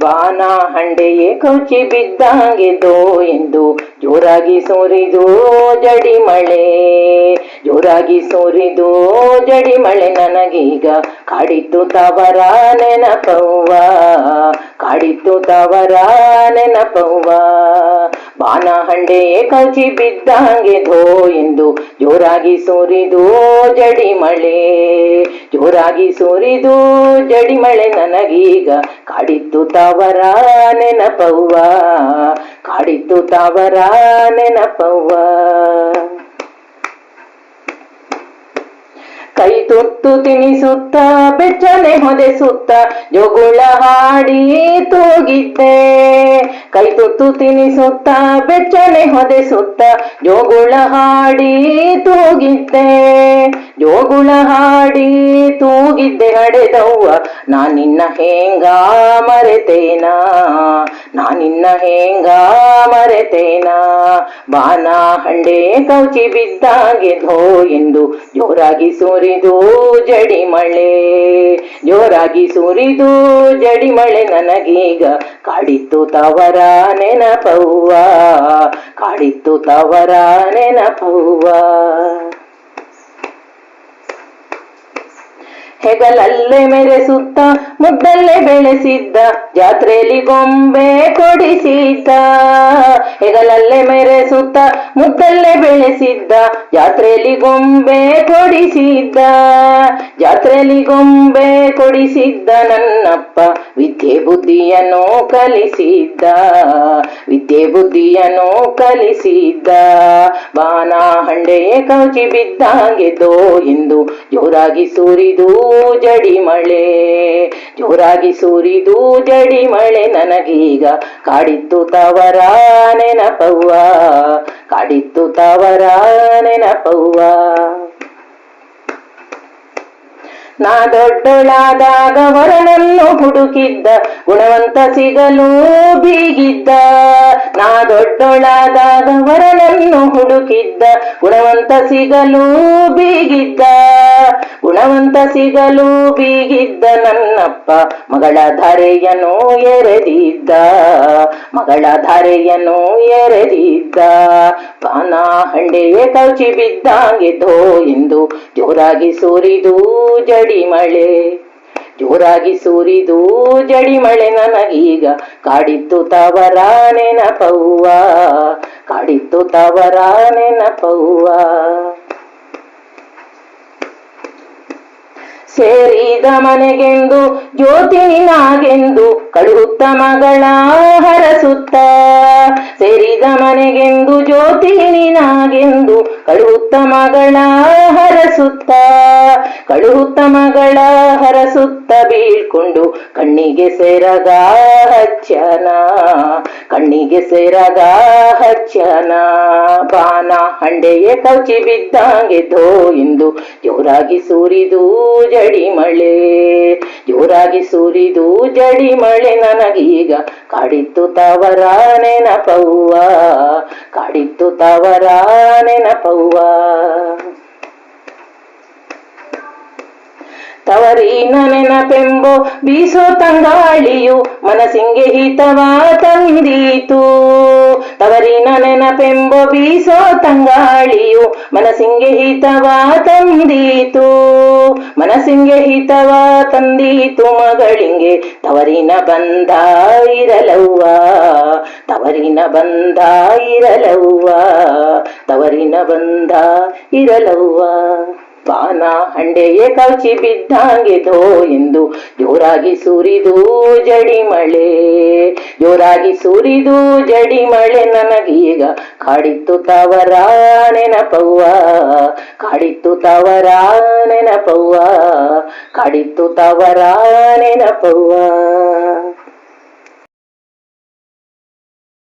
ಬಾನ ಹಂಡೆಯೇ Cauchy ಬಿದ್ದಾಗಿದೋ ಎಂದು ಜೋರಾಗಿ ಸೋರಿದು ಜಡಿ ಮಳೆ. ಜೋರಾಗಿ ಸೋರಿದು ಜಡಿ ಮಳೆ ನನಗೀಗ ಕಾಡಿತ್ತು ತವರ ನೆನಪವ್ವ. ಕಾಡಿತ್ತು ತವರ ನೆನಪವ್ವ. ಬಾನ ಹಂಡೆಯೇ ಕೌಚಿ ಬಿದ್ದಂಗೆ ಧೋ ಎಂದು ಜೋರಾಗಿ ಸೋರಿದು ಜಡಿ ಮಳೆ. ಜೋರಾಗಿ ಸೋರಿದು ಜಡಿಮಳೆ ನನಗೀಗ. ಕಾಡಿತ್ತು ತವರ ನೆನಪವ್ವ. ಕಾಡಿತ್ತು ತವರ ನೆನಪವ್ವ ಕೈ ತುತ್ತು ತಿನಿಸುತ್ತ, ಬೆಚ್ಚನೆ ಹೊದೆಸುತ್ತ ಜೋಗುಳ ಹಾಡಿ ತೂಗಿದ್ದೆ. ಕೈ ತುತ್ತು ತಿನಿಸುತ್ತ, ಬೆಚ್ಚನೆ ಹೊದೆಸುತ್ತ ಜೋಗುಳ ಹಾಡಿ ತೂಗಿದ್ದೆ. ಜೋಗುಳ ಹಾಡಿ ತೂಗಿದ್ದೆ ಹಡೆದವ್ವ ನಾನಿನ್ನ ಹೇಂಗ ಮರೆತೇನಾ? ನಾನಿನ್ನ ಹೇಂಗ ಮರೆತೇನಾ? ಬಾನ ಹಂಡೆ ಕೌಚಿ ಬಿದ್ದಾಗೆ ಧೋ ಎಂದು ಜೋರಾಗಿ ಸುರಿದು ಜಡಿ ಮಳೆ. ಜೋರಾಗಿ ಸುರಿದು ಜಡಿ ಮಳೆ ನನಗೀಗ ಕಾಡಿತ್ತು ತವರ ನೆನಪವ್ವ. ಕಾಡಿತ್ತು ತವರ ನೆನಪವ್ವ. ಹೆಗಲಲ್ಲೇ ಮೆರೆಸುತ್ತ ಮುದ್ದಲ್ಲೇ ಬೆಳೆಸಿದ್ದ ಜಾತ್ರೆಯಲ್ಲಿ ಗೊಂಬೆ ಕೊಡಿಸಿದ್ದ. ಹೆಗಲಲ್ಲೇ ಮೆರೆಸುತ್ತ ಮುದ್ದಲ್ಲೇ ಬೆಳೆಸಿದ್ದ, ಜಾತ್ರೆಯಲ್ಲಿ ಗೊಂಬೆ ಕೊಡಿಸಿದ್ದ. ಜಾತ್ರೆಯಲ್ಲಿ ಗೊಂಬೆ ಕೊಡಿಸಿದ್ದ ನನ್ನಪ್ಪ, ವಿದ್ಯೆ ಬುದ್ಧಿಯನ್ನು ಕಲಿಸಿದ್ದ. ವಿದ್ಯೆ ಬುದ್ಧಿಯನ್ನು ಕಲಿಸಿದ್ದ. ಬಾನ ಹಂಡೆಯೇ ಕೌಚಿ ಬಿದ್ದಾಗೆದೋ ಎಂದು ಜೋರಾಗಿ ಸುರಿದು ಜಡಿ ಮಳೆ. ಜೋರಾಗಿ ಸುರಿದು ಜಡಿ ಮಳೆ ನನಗೀಗ ಕಾಡಿತ್ತು ತವರ ನೆನಪವ್ವ? ಕಾಡಿತ್ತು ತವರ ನೆನಪವ್ವ? ನಾ ದೊಡ್ಡೊಳಾದಾಗ ವರನನ್ನು ಹುಡುಕಿದ್ದ, ಗುಣವಂತ ಸಿಗಲು ಬೀಗಿದ್ದ. ನಾ ದೊಡ್ಡೊಳಾದಾಗ ವರನನ್ನು ಹುಡುಕಿದ್ದ, ಗುಣವಂತ ಸಿಗಲು ಬೀಗಿದ್ದ. ಗುಣವಂತ ಸಿಗಲು ಬೀಗಿದ್ದ ನನ್ನಪ್ಪ, ಮಗಳ ಧರೆಯನ್ನು ಎರೆದಿದ್ದ, ಮಗಳ ಧರೆಯನ್ನು ಎರೆದಿದ್ದ. ಪಾನ ಹಂಡೆಯೇ ಕೌಚಿ ಬಿದ್ದಂಗೆ ಧೋ ಎಂದು ಜೋರಾಗಿ ಸುರಿದು ಜಡಿ ಮಳೆ, ಜೋರಾಗಿ ಸುರಿದು ಜಡಿ ಮಳೆ ನನಗೀಗ ಕಾಡಿತ್ತು ತವರ ನೆನಪವ್ವ, ಕಾಡಿತ್ತು ತವರ ನೆನಪವ್ವ. ಸೇರಿದ ಮನೆಗೆಂದು ಜ್ಯೋತಿನಾಗೆಂದು ಕಳುಹುತ್ತ ಮಗಳ ಹರಸುತ್ತ. ಸೇರಿದ ಮನೆಗೆಂದು, ಜ್ಯೋತಿನಿನಾಗೆಂದು, ಕಳುಹುತ್ತ ಮಗಳ ಹರಸುತ್ತ. ಕಳುಹುತ್ತ ಮಗಳ ಹರಸುತ್ತ ಬೀಳ್ಕೊಂಡು, ಕಣ್ಣಿಗೆ ಸೆರಗ ಹಚ್ಚನ. ಕಣ್ಣಿಗೆ ಸೆರಗ ಹಚ್ಚನ. ಬಾನ ಹಂಡೆಯೇ ಕೌಚಿ ಬಿದ್ದಂಗೆ ಧೋ ಎಂದು ಜೋರಾಗಿ ಸುರಿದು ಜಡಿ ಮಳೆ ಜೋರಾಗಿ ಸುರಿದು ಜಡಿ ಮಳೆ ನನಗೀಗ ಕಾಡಿತ್ತು ತವರ ನೆನಪವ್ವ ಕಾಡಿತ್ತು ತವರ ನೆನಪವ್ವ. ತವರಿನ ನೆನಪೆಂಬೋ ಬೀಸೋ ತಂಗಾಳಿಯು ಮನಸ್ಸಿಂಗೆ ಹಿತವ ತಂದೀತು. ತವರಿನ ನೆನಪೆಂಬೋ ಬೀಸೋ ತಂಗಾಳಿಯು ಮನಸ್ಸಿಂಗೆ ಹಿತವ ತಂದೀತು. ಮನಸ್ಸಿಂಗೆ ಹಿತವ ತಂದೀತು ಮಗಳಿಂಗೆ ತವರಿನ ಬಂದ ಇರಲವ್ವ. ತವರಿನ ಬಂಧ ಇರಲವ್ವ. ತವರಿನ ಬಂದ ಇರಲವ್ವ. ಪಾನ ಹಂಡೆಯೇ ಬಿದ್ದಂಗೆ ತೋ ಎಂದು ಜೋರಾಗಿ ಸುರಿದು ಜಡಿ ಮಳೆ. ಜೋರಾಗಿ ಸುರಿದು ಜಡಿ ಮಳೆ ನನಗೀಗ ಕಾಡಿತ್ತು ತವರ ನೆನಪವ್ವ. ಕಾಡಿತ್ತು ತವರ ನೆನಪವ್ವ. ಕಾಡಿತ್ತು ತವರ ನೆನಪವ್ವ.